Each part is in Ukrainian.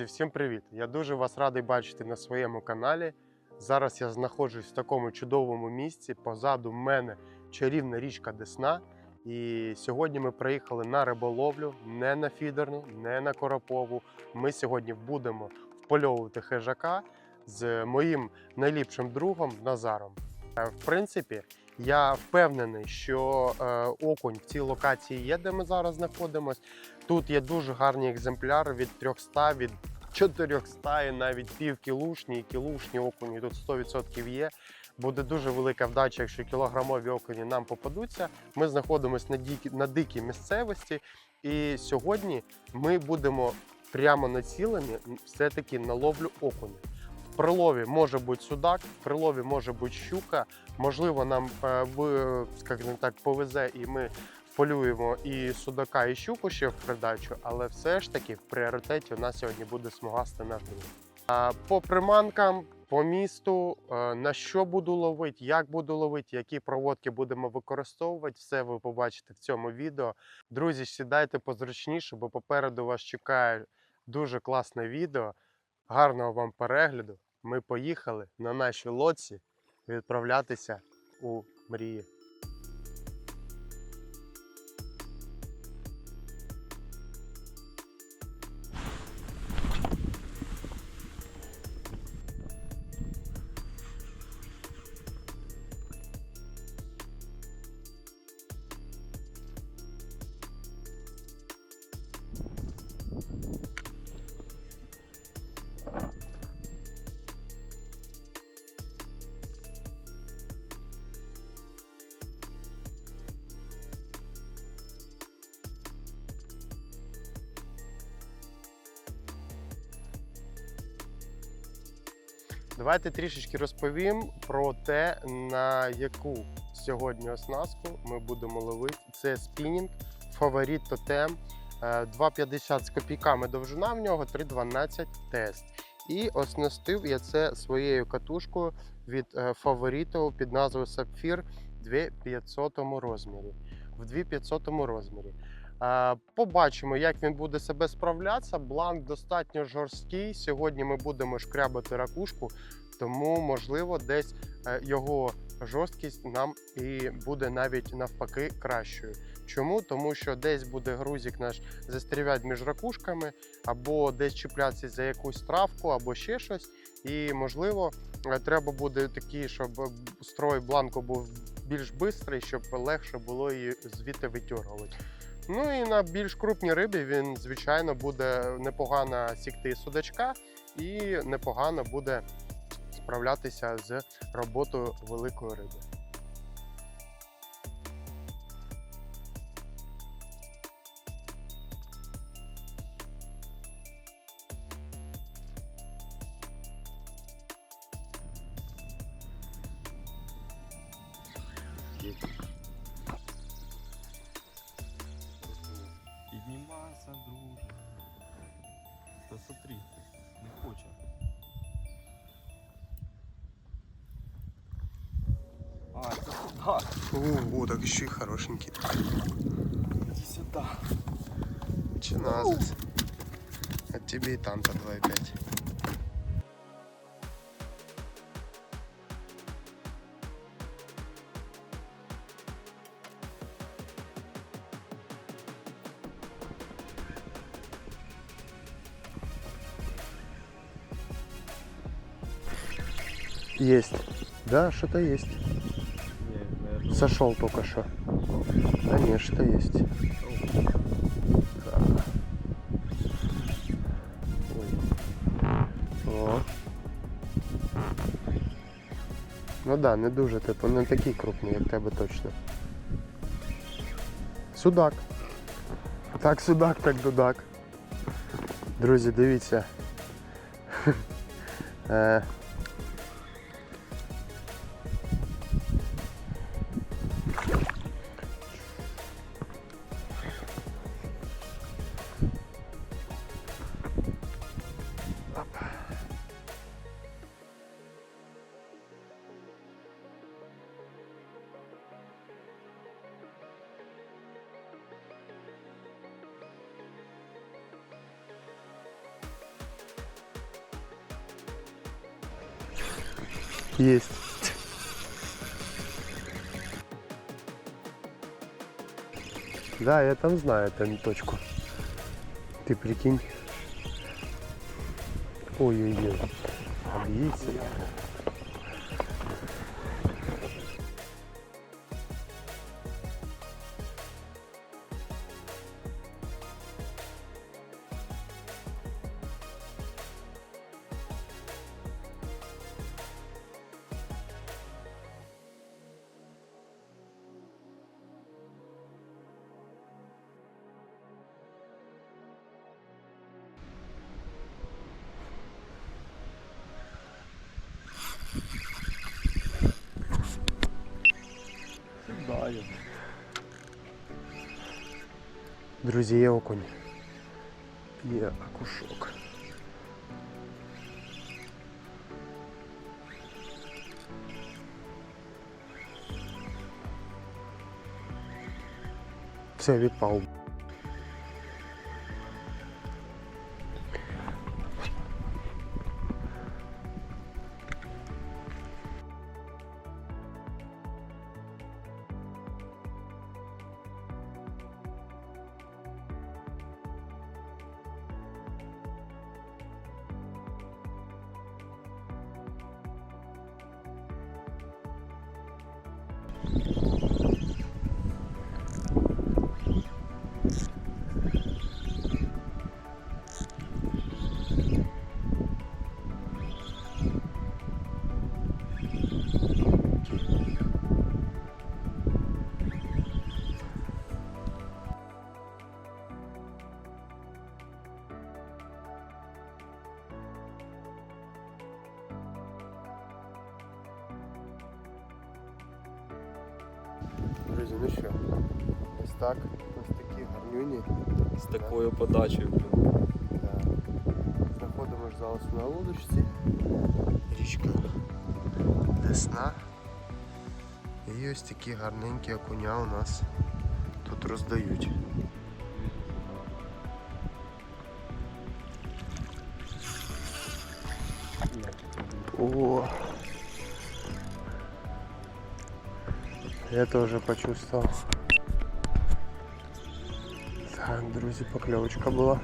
Друзі, всім привіт! Я дуже вас радий бачити на своєму каналі. Зараз я знаходжусь в такому чудовому місці. Позаду мене чарівна річка Десна. І сьогодні ми приїхали на риболовлю, не на фідерну, не на коропову. Ми сьогодні будемо впольовувати хижака з моїм найліпшим другом Назаром. Е, В принципі, я впевнений, що е, окунь в цій локації є, де ми зараз знаходимося. Тут є дуже гарні екземпляри від 300, від 400 і навіть півкілушні і кілушні окуні. Тут 100% є. Буде дуже велика вдача, якщо кілограмові окуні нам попадуться. Ми знаходимося на, дикі, на дикій місцевості, і сьогодні ми будемо прямо націлені все-таки на ловлю окуня. В прилові може бути судак, в прилові може бути щука. Можливо, нам е, ви, скажімо так, повезе, і ми полюємо і судака, і щуку ще в придачу, але все ж таки в пріоритеті у нас сьогодні буде смугастий наш друг. А, По приманкам, по місту, е, на що буду ловити, як буду ловити, які проводки будемо використовувати, все ви побачите в цьому відео. Друзі, сідайте позручніше, бо попереду вас чекає дуже класне відео. Гарного вам перегляду. Ми поїхали на нашій лодці відправлятися у мрії. Давайте трішечки розповім про те, на яку сьогодні оснастку ми будемо ловити. Це спінінг, фаворит тотем. Е, 2,50 з копійками довжина в нього, 3,12 тест. І оснастив я це своєю катушкою від е, фавориту під назвою Сапфір 2500 розмірі. В 2500 розмірі. Е, Побачимо, як він буде себе справлятися. Бланк достатньо жорсткий. Сьогодні ми будемо шкрябати ракушку, тому можливо десь е, його жорсткість нам і буде навіть навпаки кращою. Чому? Тому що десь буде грузик наш застрівати між ракушками, або десь чіплятися за якусь травку, або ще щось. І можливо, е, треба буде такий, щоб строй бланку був більш швидкий, щоб легше було її звідти витягувати. Ну і на більш крупній рибі він, звичайно, буде непогано сікти судачка і непогано буде справлятися з роботою великої риби. Піднімайся, це сюди. О, так ще й хорошенький. Іди сюди. Чи назад? А тебе і там по 2,5. Есть. Да, что-то есть. Сошел только что. Да нет, что есть. О. Ну да, не дуже, типу, не такий крупний, як тебе точно. Судак. Так судак, так дудак. Друзі, дивіться. Есть. Да, я там знаю эту точку. Ты прикинь. Ой-ой-ой. Объедься. Сідаю. Друзі, є окунь. Є окушок. Все, відпав. Друзі, ну що, ось так, ось такі гарнюні. З такою подачею. блін. Да. Знаходимося зараз на лодочці. Річка Десна. І ось такі гарненькі окуня у нас тут роздають. Я тоже почувствовал. Так, друзі, покльовочка була.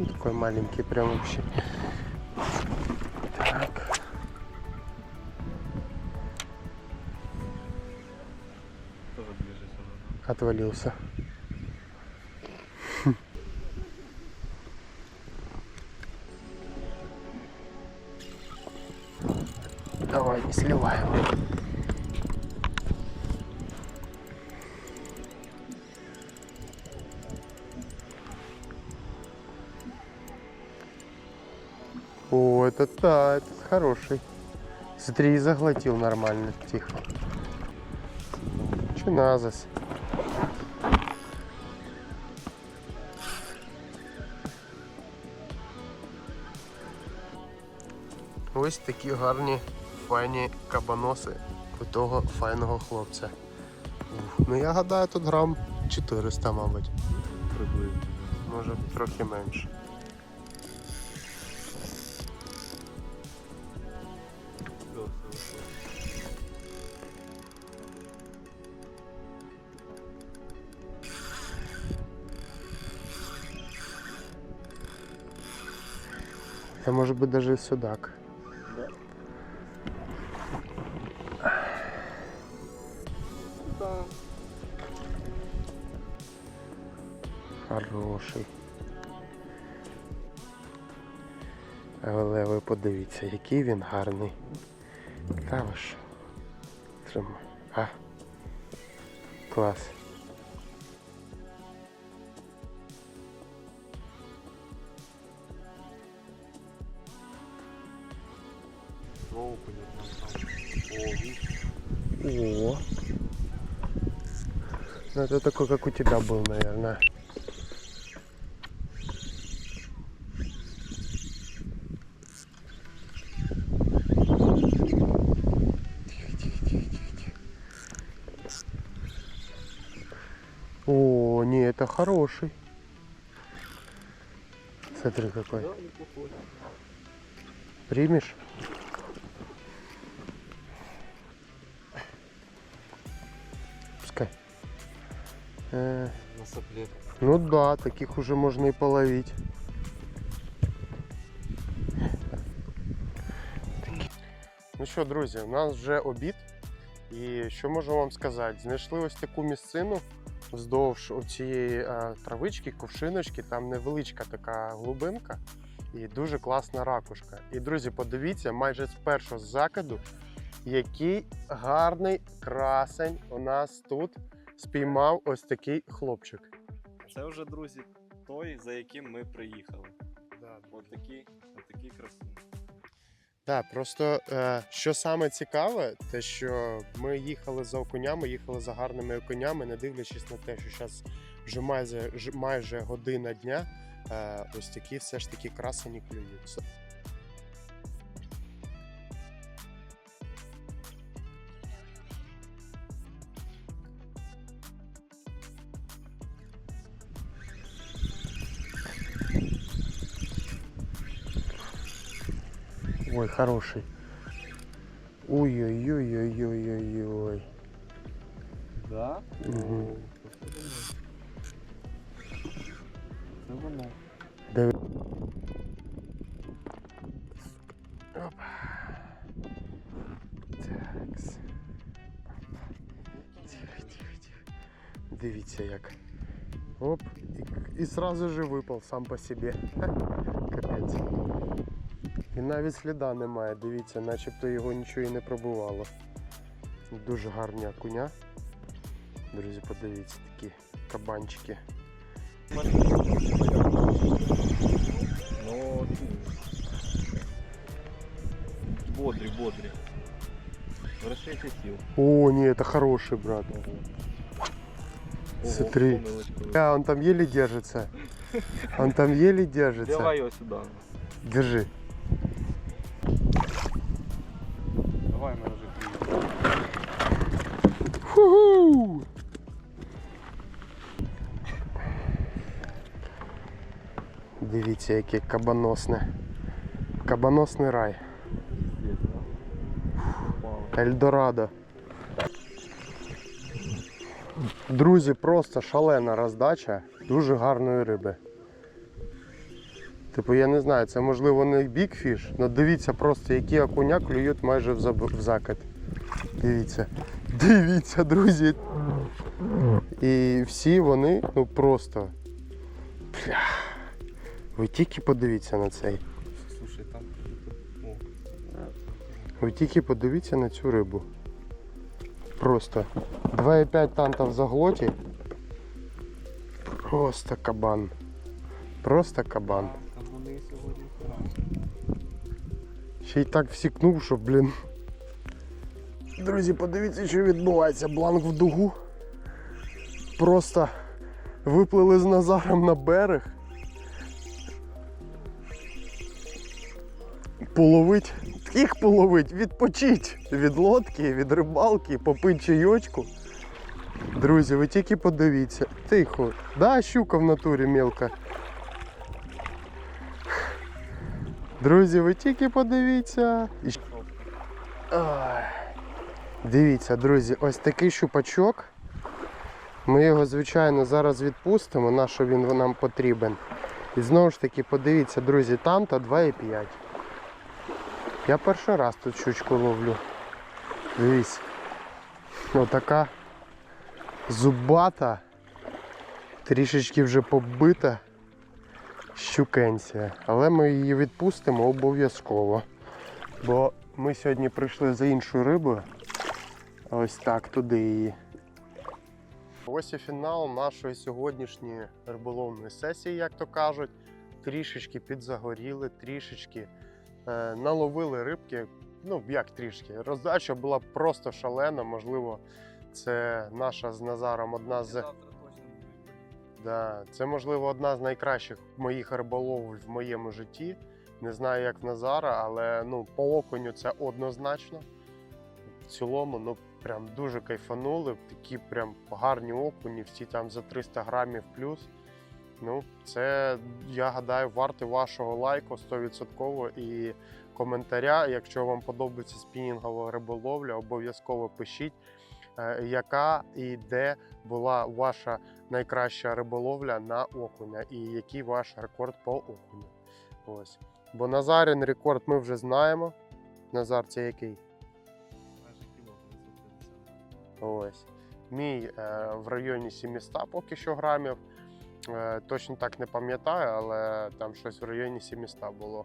Ой. Такой маленький прям вообще. Так. Отвалился. Давай, не сливаем. О, это да, это хороший. Смотри, заглотил нормально, тихо. Чиназас. Ось такі гарні файні кабаноси у того файного хлопця. Ну я гадаю, тут грам 400, мабуть. Приблизно. Може трохи менше. Це може бути навіть судак. Хороший. Але ви подивіться, який він гарний. Та ви? Тримай. А. Клас. О. Ну это такой, как у тебя был, наверное. Хороший. Смотри какой. Примешь? Пускай. Э, На сопле. ну да, таких уже можно и половить. Ну що, друзі, у нас вже обід. І що можу вам сказати? Знайшли ось таку місцину вздовж цієї е, травички, кувшиночки. Там невеличка така глибинка і дуже класна ракушка. І друзі, подивіться, майже з першого закиду, який гарний красень у нас тут спіймав ось такий хлопчик. Це вже, друзі, той, за яким ми приїхали. От такий, от такий красунь. Так, просто е, що саме цікаве, те, що ми їхали за окунями, їхали за гарними окунями, не дивлячись на те, що зараз вже майже, майже година дня, е, ось такі все ж таки красені клюються. хороший. Ой-ой-ой-ой-ой-ой-ой. Да? Мгм. О, Це воно. Диви. Оп. Такс. Тихо, тихо, тихо. Дивіться як. Оп. І, і сразу же випав сам по собі. Капець. І навіть сліда немає, дивіться, начебто його нічого і не пробувало. Дуже гарні окуня. Друзі, подивіться, такі кабанчики. Ну, бодрі, бодрі. Вращайся сил. О, ні, це хороший, брат. Ого, Смотри. А, он там еле держится. Он там еле держится. Давай його сюди. Держи. Дивіться, яке кабаносне. Кабаносний рай. Ельдорадо. Друзі, просто шалена роздача дуже гарної риби. Типу, я не знаю, це можливо не бікфіш, але дивіться просто, які окуня клюють майже в, закат. Дивіться. Дивіться, друзі. І всі вони, ну просто. Ви тільки подивіться на цей. Слушай, там Ви тільки подивіться на цю рибу. Просто 2,5 танта в заглоті. Просто кабан. Просто кабан. Вони сьогодні. Ще й так всікнув, що, блін. Друзі, подивіться, що відбувається. Бланк в дугу. Просто виплили з Назаром на берег. Половить, їх половить, відпочить від лодки, від рибалки, попить чайочку. Друзі, ви тільки подивіться. Тихо. Да, щука в натурі мілка. Друзі, ви тільки подивіться. І... Дивіться, друзі, ось такий щупачок. Ми його, звичайно, зараз відпустимо, на що він нам потрібен. І знову ж таки, подивіться, друзі, там та 2,5. Я перший раз тут щучку ловлю. Дивіться. Отака зубата, трішечки вже побита щукенція. Але ми її відпустимо обов'язково. Бо ми сьогодні прийшли за іншою рибою. Ось так, туди її. Ось і фінал нашої сьогоднішньої риболовної сесії, як то кажуть. Трішечки підзагоріли, трішечки наловили рибки. Ну, як трішки. Роздача була просто шалена. Можливо, це наша з Назаром одна з. Да, це можливо одна з найкращих моїх риболовів в моєму житті. Не знаю, як в Назара, але ну, по окуню це однозначно. В цілому, ну прям дуже кайфанули. Такі прям гарні окуні, всі там за 300 грамів плюс. Ну, це, я гадаю, варте вашого лайку 100% і коментаря. Якщо вам подобається спінінгова риболовля, обов'язково пишіть, е, яка і де була ваша найкраща риболовля на окуня і який ваш рекорд по окуню. Ось. Бо Назарин рекорд ми вже знаємо. Назар, це який? Майже кіло 950. Ось. Мій е, в районі 700 поки що грамів. Е, точно так не пам'ятаю, але там щось в районі 700 було.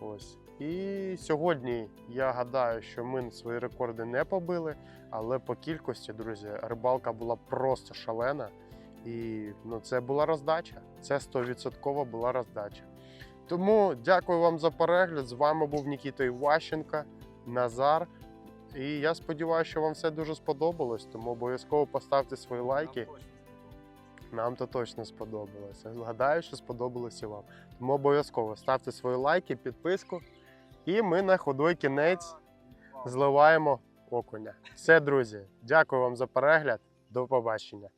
Ось. І сьогодні я гадаю, що ми свої рекорди не побили, але по кількості, друзі, рибалка була просто шалена. І ну, це була роздача. Це 100% була роздача. Тому дякую вам за перегляд. З вами був Нікіта Іващенко, Назар. І я сподіваюся, що вам все дуже сподобалось, тому обов'язково поставте свої лайки. Нам то точно сподобалося. Гадаю, що сподобалося і вам. Тому обов'язково ставте свої лайки, підписку. І ми на худой кінець зливаємо окуня. Все, друзі, дякую вам за перегляд. До побачення.